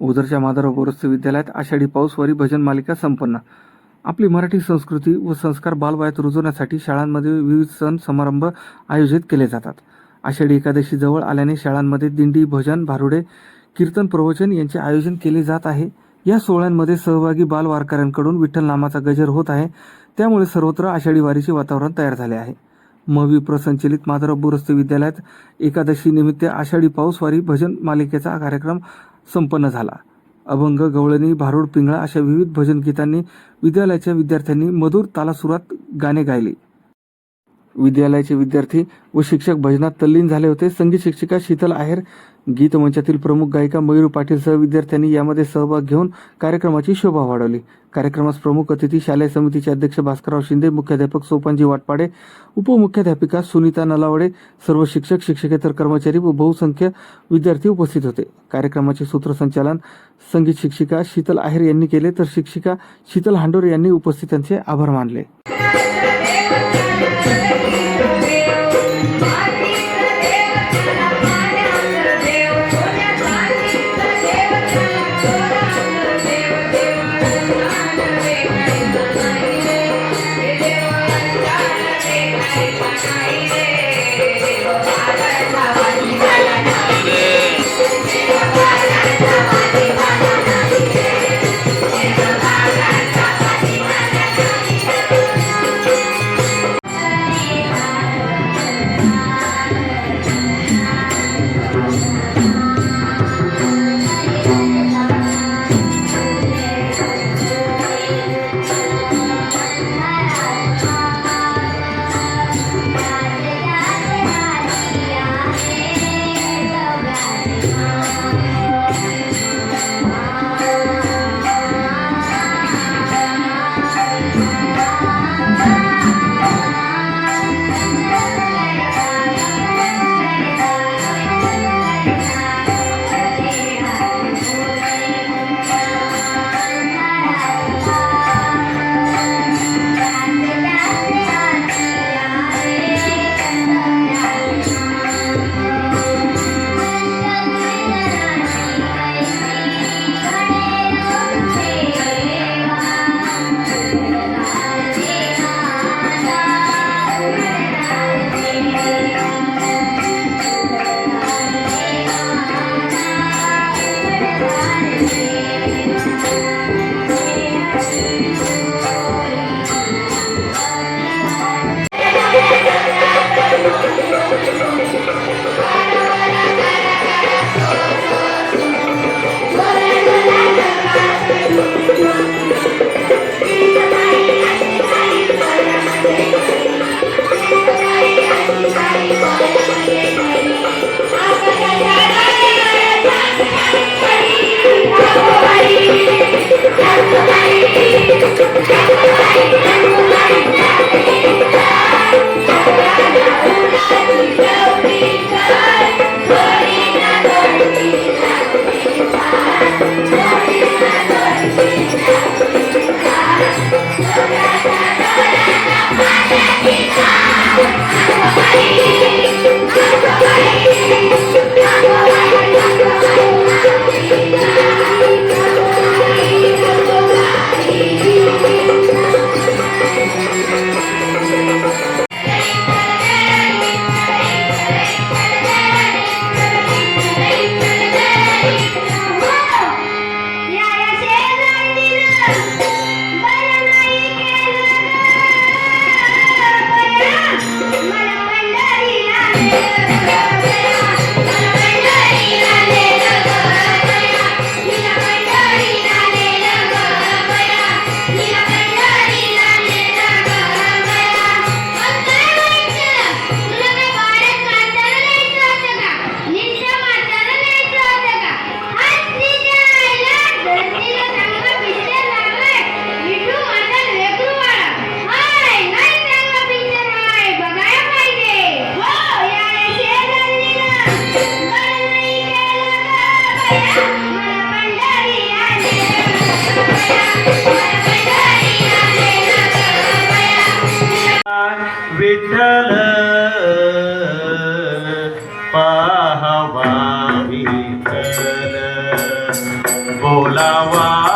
ओझरच्या माधवराव बोरस्ते विद्यालयात आषाढी पाऊसवारी भजन मालिका संपन्न. आपली मराठी संस्कृती व संस्कार बालवयात रुजवण्यासाठी शाळांमध्ये विविध सण समारंभ आयोजित केले जातात. आषाढी एकादशी जवळ आल्याने शाळांमध्ये दिंडी भजन भारुडे कीर्तन प्रवचन यांचे आयोजन केले जात आहे. या सोहळ्यांमध्ये सहभागी बालवारकऱ्यांकडून विठ्ठल नामाचा गजर होत आहे. त्यामुळे सर्वत्र आषाढी वारीचे वातावरण तयार झाले आहे. मवी प्रसंचलित माधवराव बोरस्ते विद्यालयात एकादशी निमित्त आषाढी पाऊसवारी भजन मालिकेचा कार्यक्रम संपन्न झाला. अभंग गवळणी भारूड पिंगळा अशा विविध भजन गीतांनी विद्यालयाच्या विद्यार्थ्यांनी मधुर तालासुरात गाणे गायले. विद्यालयाचे विद्यार्थी व शिक्षक भजनात तल्लीन झाले होते. संगीत शिक्षिका शीतल आहेर गीतमंचातील प्रमुख गायिका मयूर पाटीलसह विद्यार्थ्यांनी यामध्ये सहभाग घेऊन कार्यक्रमाची शोभा वाढवली. कार्यक्रमास प्रमुख अतिथी शालेय समितीचे अध्यक्ष भास्करराव शिंदे मुख्याध्यापक सोपानजी वाटपाडे उपमुख्याध्यापिका सुनीता नलावडे सर्व शिक्षक शिक्षकेतर कर्मचारी व बहुसंख्य विद्यार्थी उपस्थित होते. कार्यक्रमाचे सूत्रसंचालन संगीत शिक्षिका शीतल आहेर यांनी केले तर शिक्षिका शीतल हांडोरे यांनी उपस्थितांचे आभार मानले. Yeah. por la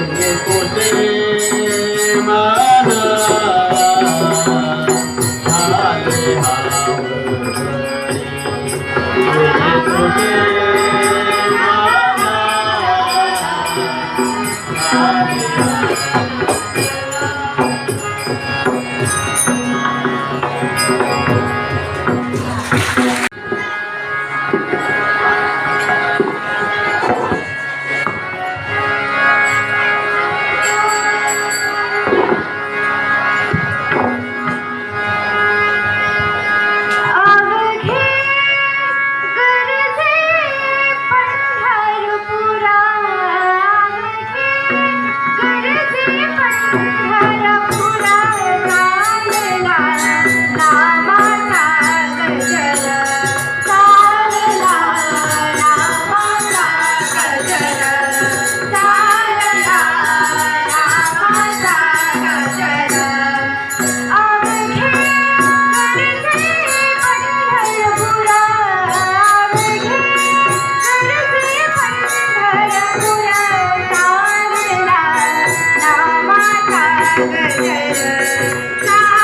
ये तोटे Thank you.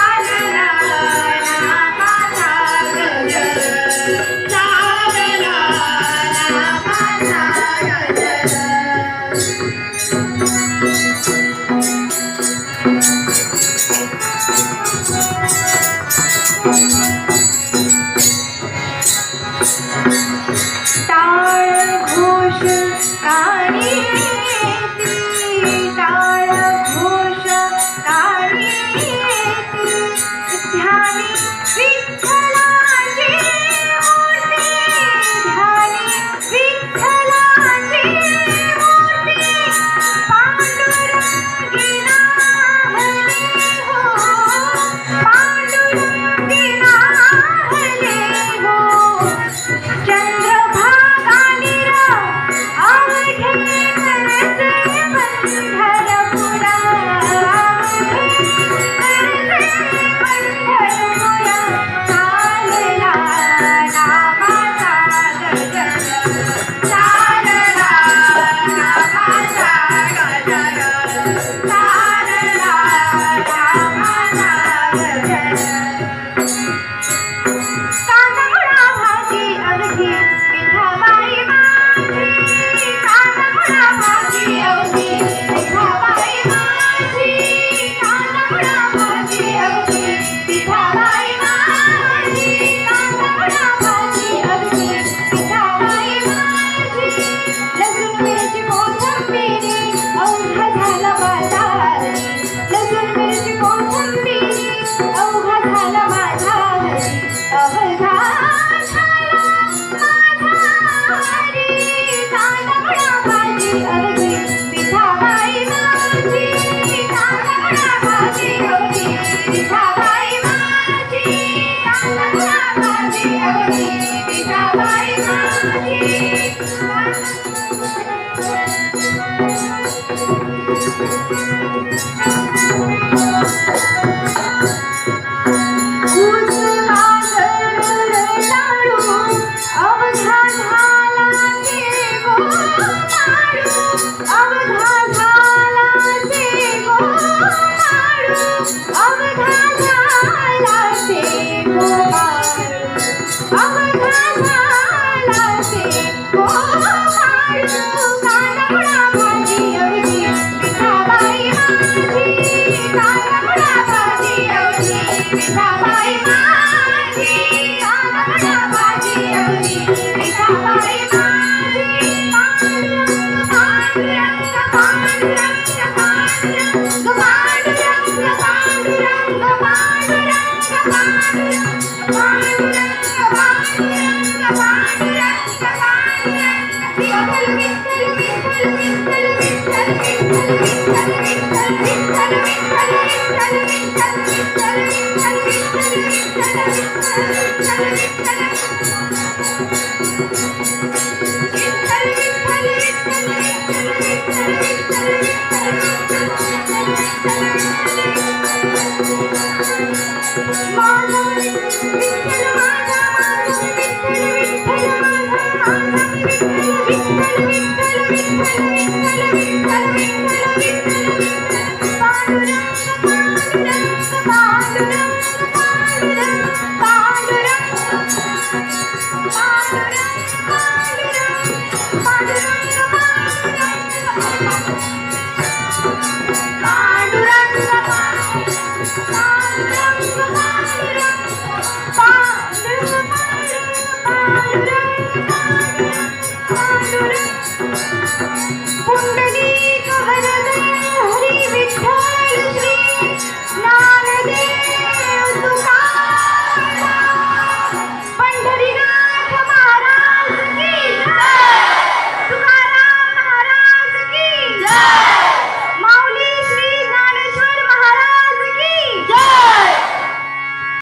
Música